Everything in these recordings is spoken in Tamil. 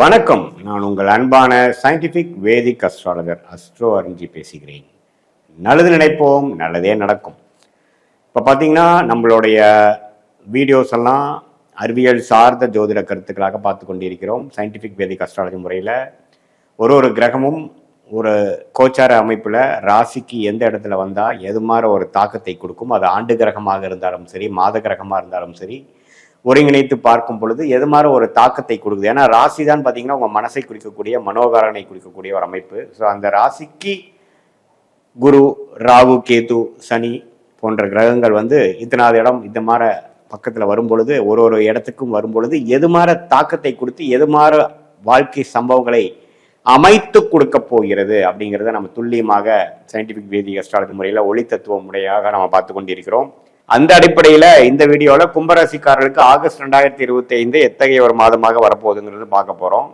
வணக்கம். நான் உங்கள் அன்பான சயின்டிபிக் வேதிக் அஸ்ட்ராலஜர் அஸ்ட்ரோ அறிஞ்சி பேசுகிறேன். நல்லது நினைப்போம் நல்லதே நடக்கும். இப்போ பார்த்தீங்கன்னா நம்மளுடைய வீடியோஸ் எல்லாம் அறிவியல் சார்ந்த ஜோதிட கருத்துக்களாக பார்த்து கொண்டிருக்கிறோம். சயின்டிஃபிக் வேதிக் அஸ்ட்ராலஜி முறையில் ஒரு ஒரு கிரகமும் ஒரு கோச்சார அமைப்பில் ராசிக்கு எந்த இடத்துல வந்தால் எது மாதிரி ஒரு தாக்கத்தை கொடுக்கும் அது ஆண்டு கிரகமாக இருந்தாலும் சரி மாத கிரகமாக இருந்தாலும் சரி ஒருங்கிணைத்து பார்க்கும் பொழுது எது மாதிரி ஒரு தாக்கத்தை கொடுக்குது? ஏன்னா ராசி தான் பார்த்தீங்கன்னா உங்கள் மனசை குறிக்கக்கூடிய மனோகாரனை குறிக்கக்கூடிய ஒரு அமைப்பு. ஸோ அந்த ராசிக்கு குரு ராகு கேது சனி போன்ற கிரகங்கள் வந்து இத்தனாவது இடம் இந்த மாதிரி பக்கத்தில் வரும் பொழுது ஒரு ஒரு இடத்துக்கும் வரும் பொழுது எது மாதிரி தாக்கத்தை கொடுத்து எது மாதிரி வாழ்க்கை சம்பவங்களை அமைத்து கொடுக்க போகிறது அப்படிங்கிறத நம்ம துல்லியமாக சயின்டிபிக் வேதி அஸ்ட்ராலஜி முறையில் ஒளி தத்துவ முறையாக நம்ம பார்த்து கொண்டிருக்கிறோம். அந்த அடிப்படையில் இந்த வீடியோவில் கும்பராசிக்காரர்களுக்கு ஆகஸ்ட் ரெண்டாயிரத்தி இருபத்தி ஐந்து எத்தகைய ஒரு மாதமாக வரப்போகுதுங்கிறது பார்க்க போகிறோம்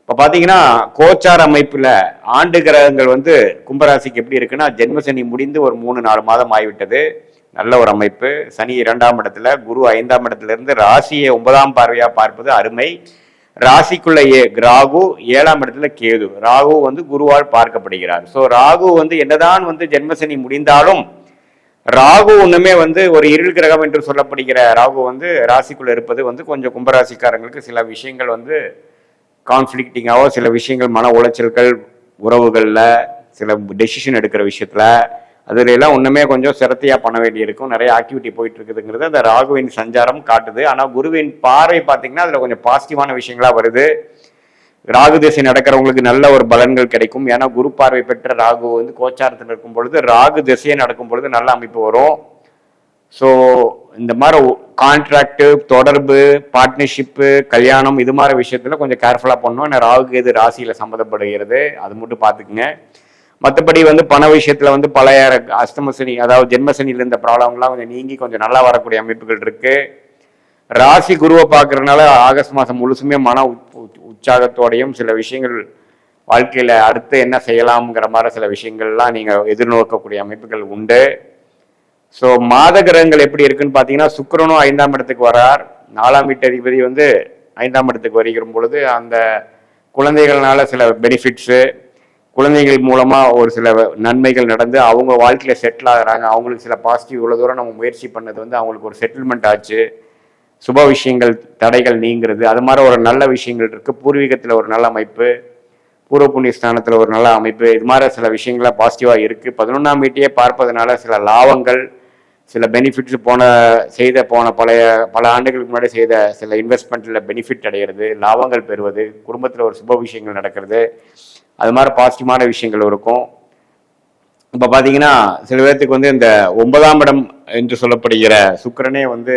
இப்போ பார்த்தீங்கன்னா கோச்சார் அமைப்பில் ஆண்டு கிரகங்கள் வந்து கும்பராசிக்கு எப்படி இருக்குன்னா ஜென்மசனி முடிந்து ஒரு மூணு நாலு மாதம் ஆகிவிட்டது. நல்ல ஒரு அமைப்பு. சனி இரண்டாம் இடத்துல குரு ஐந்தாம் இடத்துல இருந்து ராசியை ஒன்பதாம் பார்வையாக பார்ப்பது அருமை. ராசிக்குள்ள ஏ ராகு ஏழாம் இடத்துல கேது. ராகு வந்து குருவால் பார்க்கப்படுகிறார். ஸோ ராகு வந்து என்னதான் வந்து ஜென்மசனி முடிந்தாலும் ராகு ஒன்றுமே வந்து ஒரு இருள் கிரகம் என்று சொல்லப்படுகிற ராகு வந்து ராசிக்குள்ள இருப்பது வந்து கொஞ்சம் கும்பராசிக்காரங்களுக்கு சில விஷயங்கள் வந்து கான்ஃப்ளிக்டிங்காகவோ சில விஷயங்கள் மன உளைச்சல்கள் உறவுகளில் சில டெசிஷன் எடுக்கிற விஷயத்தில் அதில் எல்லாம் ஒன்றுமே கொஞ்சம் சிரத்தையாக பண்ண வேண்டியிருக்கும். நிறைய ஆக்டிவிட்டி போயிட்டு இருக்குதுங்கிறது அந்த ராகுவின் சஞ்சாரம் காட்டுது. ஆனால் குருவின் பார்வை பார்த்தீங்கன்னா அதில் கொஞ்சம் பாசிட்டிவான விஷயங்களாக வருது. ராகு திசை நடக்கிறவங்களுக்கு நல்ல ஒரு பலன்கள் கிடைக்கும். ஏன்னா குரு பார்வை பெற்ற ராகு வந்து கோச்சாரத்தில் இருக்கும் பொழுது ராகு திசையை நடக்கும் பொழுது நல்ல அமைப்பு வரும். ஸோ இந்த மாதிரி கான்ட்ராக்டு தொடர்பு பார்ட்னர்ஷிப்பு கல்யாணம் இது மாதிரி விஷயத்துல கொஞ்சம் கேர்ஃபுல்லாக பண்ணணும். ஏன்னா ராகு எது ராசியில் சம்மந்தப்படுகிறது. அது மட்டும் பார்த்துக்குங்க. மற்றபடி வந்து பண விஷயத்துல வந்து பழைய அஷ்டமசனி அதாவது ஜென்மசனியில் இருந்த ப்ராப்ளம்லாம் கொஞ்சம் நீங்கி கொஞ்சம் நல்லா வரக்கூடிய அமைப்புகள் இருக்குது ராசி குருவை பார்க்குறதுனால ஆகஸ்ட் மாதம் முழுசுமே மன உற்சாகத்தோடையும் சில விஷயங்கள் வாழ்க்கையில் அடுத்து என்ன செய்யலாம்ங்கிற மாதிரி சில விஷயங்கள்லாம் நீங்கள் எதிர்நோக்கக்கூடிய அமைப்புகள் உண்டு. ஸோ மாத கிரகங்கள் எப்படி இருக்குன்னு பார்த்தீங்கன்னா சுக்கரனும் ஐந்தாம் இடத்துக்கு வரார். நாலாம் வீட்டு அதிபதி வந்து ஐந்தாம் இடத்துக்கு வருகிற பொழுது அந்த குழந்தைகள்னால சில பெனிஃபிட்ஸு குழந்தைகள் மூலமாக ஒரு சில நன்மைகள் நடந்து அவங்க வாழ்க்கையில் செட்டில் ஆகிறாங்க. அவங்களுக்கு சில பாசிட்டிவ் இவ்வளோ தூரம் நம்ம முயற்சி பண்ணது வந்து அவங்களுக்கு ஒரு செட்டில்மெண்ட் ஆச்சு. சுப விஷயங்கள் தடைகள் நீங்கிறது. அது மாதிரி ஒரு நல்ல விஷயங்கள் இருக்குது பூர்வீகத்தில் ஒரு நல்ல அமைப்பு பூர்வ புண்ணிய ஸ்தானத்தில் ஒரு நல்ல அமைப்பு. இது மாதிரி சில விஷயங்கள்லாம் பாசிட்டிவாக இருக்குது பதினொன்றாம் வீட்டையே பார்ப்பதனால சில லாபங்கள் சில பெனிஃபிட்ஸ் போன செய்த போன பழைய பல ஆண்டுகளுக்கு முன்னாடி செய்த சில இன்வெஸ்ட்மெண்ட்டில் பெனிஃபிட் அடைகிறது லாபங்கள் பெறுவது குடும்பத்தில் ஒரு சுப விஷயங்கள் நடக்கிறது. அது மாதிரி பாசிட்டிவான விஷயங்கள் இருக்கும். இப்போ பார்த்தீங்கன்னா சில பேர்த்துக்கு வந்து இந்த ஒன்பதாம் இடம் என்று சொல்லப்படுகிற சுக்கிரனே வந்து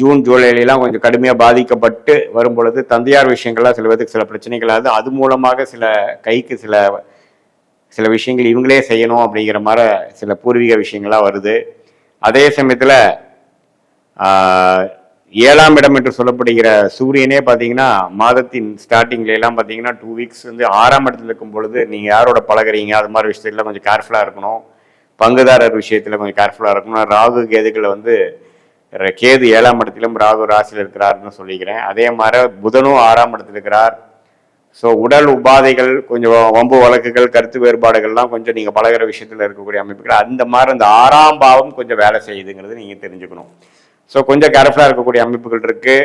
ஜூன் ஜூலைலாம் கொஞ்சம் கடுமையாக பாதிக்கப்பட்டு வரும் பொழுது தந்தையார் விஷயங்கள்லாம் சில பேருக்கு சில பிரச்சனைகள் ஆகுது அது மூலமாக சில கைக்கு சில சில விஷயங்கள் இவங்களே செய்யணும் அப்படிங்கிற மாதிரி சில பூர்வீக விஷயங்கள்லாம் வருது. அதே சமயத்தில் ஏழாம் இடம் என்று சொல்லப்படுகிற சூரியனே பார்த்தீங்கன்னா மாதத்தின் ஸ்டார்டிங்லாம் பார்த்தீங்கன்னா டூ வீக்ஸ் வந்து ஆறாம் இடத்துல இருக்கும் பொழுது நீங்கள் யாரோட பழகுறீங்க? அது மாதிரி விஷயத்துல கொஞ்சம் கேர்ஃபுல்லாக இருக்கணும். பங்குதாரர் விஷயத்தில் கொஞ்சம் கேர்ஃபுல்லாக இருக்கணும். ராகு கேதுகளை வந்து கேது ஏழாம் இடத்திலும் ராகு ராசியில் இருக்கிறார்னு சொல்லிக்கிறேன். அதே மாதிரி புதனும் ஆறாம் இடத்துல இருக்கிறார். ஸோ உடல் உபாதைகள் கொஞ்சம் வம்பு வழக்குகள் கருத்து வேறுபாடுகள்லாம் கொஞ்சம் நீங்கள் பழகுற விஷயத்தில் இருக்கக்கூடிய அமைப்புகள் அந்த மாதிரி அந்த ஆறாம் பாவம் கொஞ்சம் வேலை செய்யுதுங்கிறது நீங்கள் தெரிஞ்சுக்கணும். ஸோ கொஞ்சம் கேர்ஃபுல்லாக இருக்கக்கூடிய அமைப்புகள் இருக்குது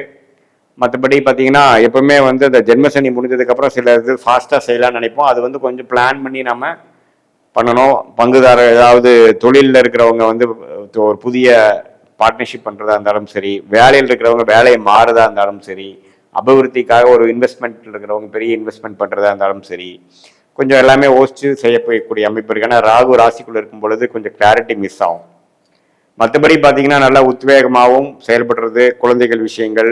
மற்றபடி பார்த்தீங்கன்னா எப்பவுமே வந்து இந்த ஜென்மசனி முடிஞ்சதுக்கப்புறம் சில இது ஃபாஸ்ட்டாக செய்யலாம்னு நினைப்போம். அது வந்து கொஞ்சம் பிளான் பண்ணி நம்ம பண்ணணும். பங்குதாரர் ஏதாவது தொழிலில் இருக்கிறவங்க வந்து ஒரு புதிய பார்ட்னர்ஷிப் பண்ணுறதா இருந்தாலும் சரி வேலையில் இருக்கிறவங்க வேலையை மாறுதா இருந்தாலும் சரி அபிவிருத்திக்காக ஒரு இன்வெஸ்ட்மெண்ட் இருக்கிறவங்க பெரிய இன்வெஸ்ட்மெண்ட் பண்ணுறதா இருந்தாலும் சரி கொஞ்சம் எல்லாமே யோசிச்சு செய்யக்கூடிய அமைப்பு இருக்கு. ஏன்னா ராகு ராசிக்குள்ளே இருக்கும் பொழுது கொஞ்சம் கிளாரிட்டி மிஸ் ஆகும். மற்றபடி பார்த்தீங்கன்னா நல்லா உத்வேகமாகவும் செயல்படுறது குழந்தைகள் விஷயங்கள்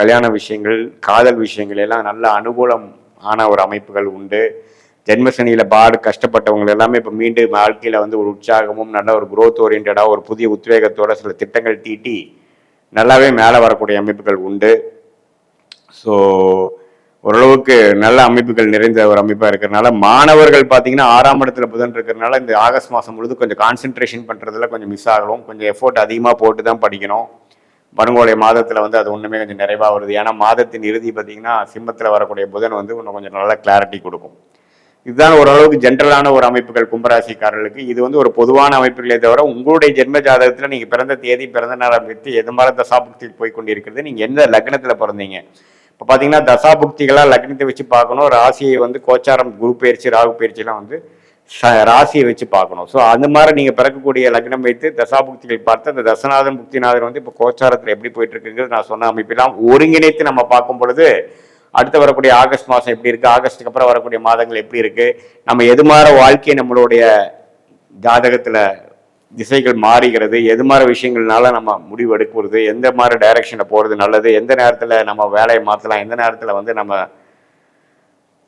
கல்யாண விஷயங்கள் காதல் விஷயங்கள் எல்லாம் நல்ல அனுகூலம் ஆன ஒரு அமைப்புகள் உண்டு. ஜென்மசனியில் பாடு கஷ்டப்பட்டவங்க எல்லாமே இப்போ மீண்டும் வாழ்க்கையில் வந்து ஒரு உற்சாகமும் நல்ல ஒரு குரோத் ஓரியன்டாக ஒரு புதிய உத்வேகத்தோட சில திட்டங்கள் தீட்டி நல்லாவே மேலே வரக்கூடிய அமைப்புகள் உண்டு. ஸோ ஓரளவுக்கு நல்ல அமைப்புகள் நிறைந்த ஒரு அமைப்பாக இருக்கிறனால மாணவர்கள் பார்த்தீங்கன்னா ஆறாம் இடத்துல புதன் இருக்கிறனால இந்த ஆகஸ்ட் மாதம் முழுது கொஞ்சம் கான்சென்ட்ரேஷன் பண்ணுறதுல கொஞ்சம் மிஸ் ஆகலாம் கொஞ்சம் எஃபோர்ட் அதிகமாக போட்டு தான் படிக்கணும். பருங்கோலை மாதத்தில் வந்து அது ஒன்றுமே கொஞ்சம் நிறைவாக வருது. ஏன்னா மாதத்தின் இறுதி பார்த்தீங்கன்னா சிம்மத்தில் வரக்கூடிய புதன் வந்து இன்னும் கொஞ்சம் நல்ல கிளாரிட்டி கொடுக்கும். இதுதான் ஓரளவுக்கு ஜென்ரலான ஒரு அமைப்புகள் கும்பராசிக்காரர்களுக்கு. இது வந்து ஒரு பொதுவான அமைப்புகளே தவிர உங்களுடைய ஜென்ம ஜாதகத்தில் நீங்கள் பிறந்த தேதி பிறந்த நேரம் வைத்து எது மாதிரி தசாபுக்திக்கு போய் கொண்டிருக்கிறது நீங்கள் எந்த லக்னத்தில் பிறந்தீங்க? இப்போ பார்த்தீங்கன்னா தசாபுக்திகளாக லக்னத்தை வச்சு பார்க்கணும். ராசியை வந்து கோச்சாரம் குரு பயிற்சி ராகு பயிற்சிலாம் வந்து ச- ராசியை வச்சு பார்க்கணும். ஸோ அந்த மாதிரி நீங்கள் பிறக்கக்கூடிய லக்னம் வைத்து தசாபுக்திகள் பார்த்து அந்த தசநாதன் புக்திநாதன் வந்து இப்போ கோச்சாரத்தில் எப்படி போயிட்டு இருக்குங்கிறது நான் சொன்ன அமைப்பெல்லாம் ஒருங்கிணைத்து நம்ம பார்க்கும் பொழுது அடுத்து வரக்கூடிய ஆகஸ்ட் மாதம் எப்படி இருக்கு? ஆகஸ்ட்டுக்கு அப்புறம் வரக்கூடிய மாதங்கள் எப்படி இருக்கு? நம்ம எது மாதிரி வாழ்க்கையை நம்மளுடைய ஜாதகத்துல திசைகள் மாறுகிறது? எது மாதிரி விஷயங்கள்னால நம்ம முடிவு எடுக்கிறது எந்த மாதிரி டைரக்ஷனில் போகிறது நல்லது? எந்த நேரத்தில் நம்ம வேலையை மாற்றலாம் எந்த நேரத்தில் வந்து நம்ம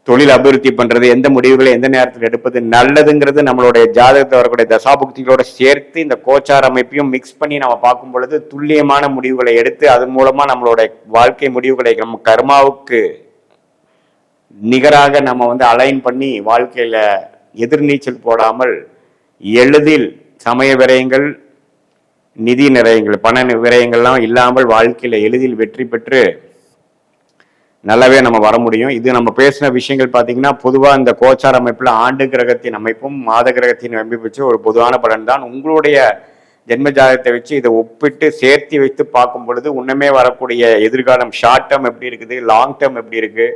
தொழில் அபிவிருத்தி பண்றது எந்த முடிவுகளை எந்த நேரத்தில் எடுப்பது நல்லதுங்கிறது நம்மளுடைய ஜாதகத்தை வரக்கூடிய தசாபுக்திகளோட சேர்த்து இந்த கோச்சார் அமைப்பையும் மிக்ஸ் பண்ணி நம்ம பார்க்கும் பொழுது துல்லியமான முடிவுகளை எடுத்து அது மூலமா நம்மளுடைய வாழ்க்கை முடிவுகளை நம்ம கர்மாவுக்கு நிகராக நம்ம வந்து அலைன் பண்ணி வாழ்க்கையில எதிர்நீச்சல் போடாமல் எளிதில் சமய விரயங்கள் நிதி நிறையங்கள் பண விரயங்கள்லாம் இல்லாமல் வாழ்க்கையில எளிதில் வெற்றி பெற்று நல்லாவே நம்ம வர முடியும். இது நம்ம பேசின விஷயங்கள் பார்த்தீங்கன்னா பொதுவாக இந்த கோச்சார் அமைப்பில் ஆண்டு கிரகத்தின் அமைப்பும் மாத கிரகத்தின் அமைப்பு வச்சு ஒரு பொதுவான பலன் தான் உங்களுடைய ஜென்ம ஜாதகத்தை வச்சு இதை ஒப்பிட்டு சேர்த்து வைத்து பார்க்கும் பொழுது உன்னுமே வரக்கூடிய எதிர்காலம் ஷார்ட் டேர்ம் எப்படி இருக்குது லாங் டேர்ம் எப்படி இருக்கு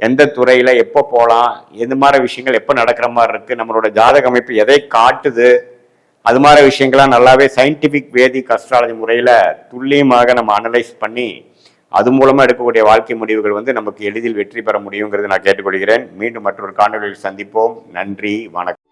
எந்த துறையில எப்போ போகலாம் எந்த மாதிரி விஷயங்கள் எப்போ நடக்கிற மாதிரி இருக்கு நம்மளோட ஜாதக அமைப்பு எதை காட்டுது அது மாதிரி விஷயங்கள்லாம் நல்லாவே சயின்டிபிக் வேதி கஸ்ட்ராலஜி முறையில துல்லியமாக நம்ம அனலைஸ் பண்ணி அது மூலமா எடுக்கக்கூடிய வாழ்க்கை முடிவுகள் வந்து நமக்கு எளிதில் வெற்றி பெற முடியுங்கிறது நான் கேட்டுக்கொள்கிறேன். மீண்டும் மற்றொரு காணொலியில் சந்திப்போம். நன்றி வணக்கம்.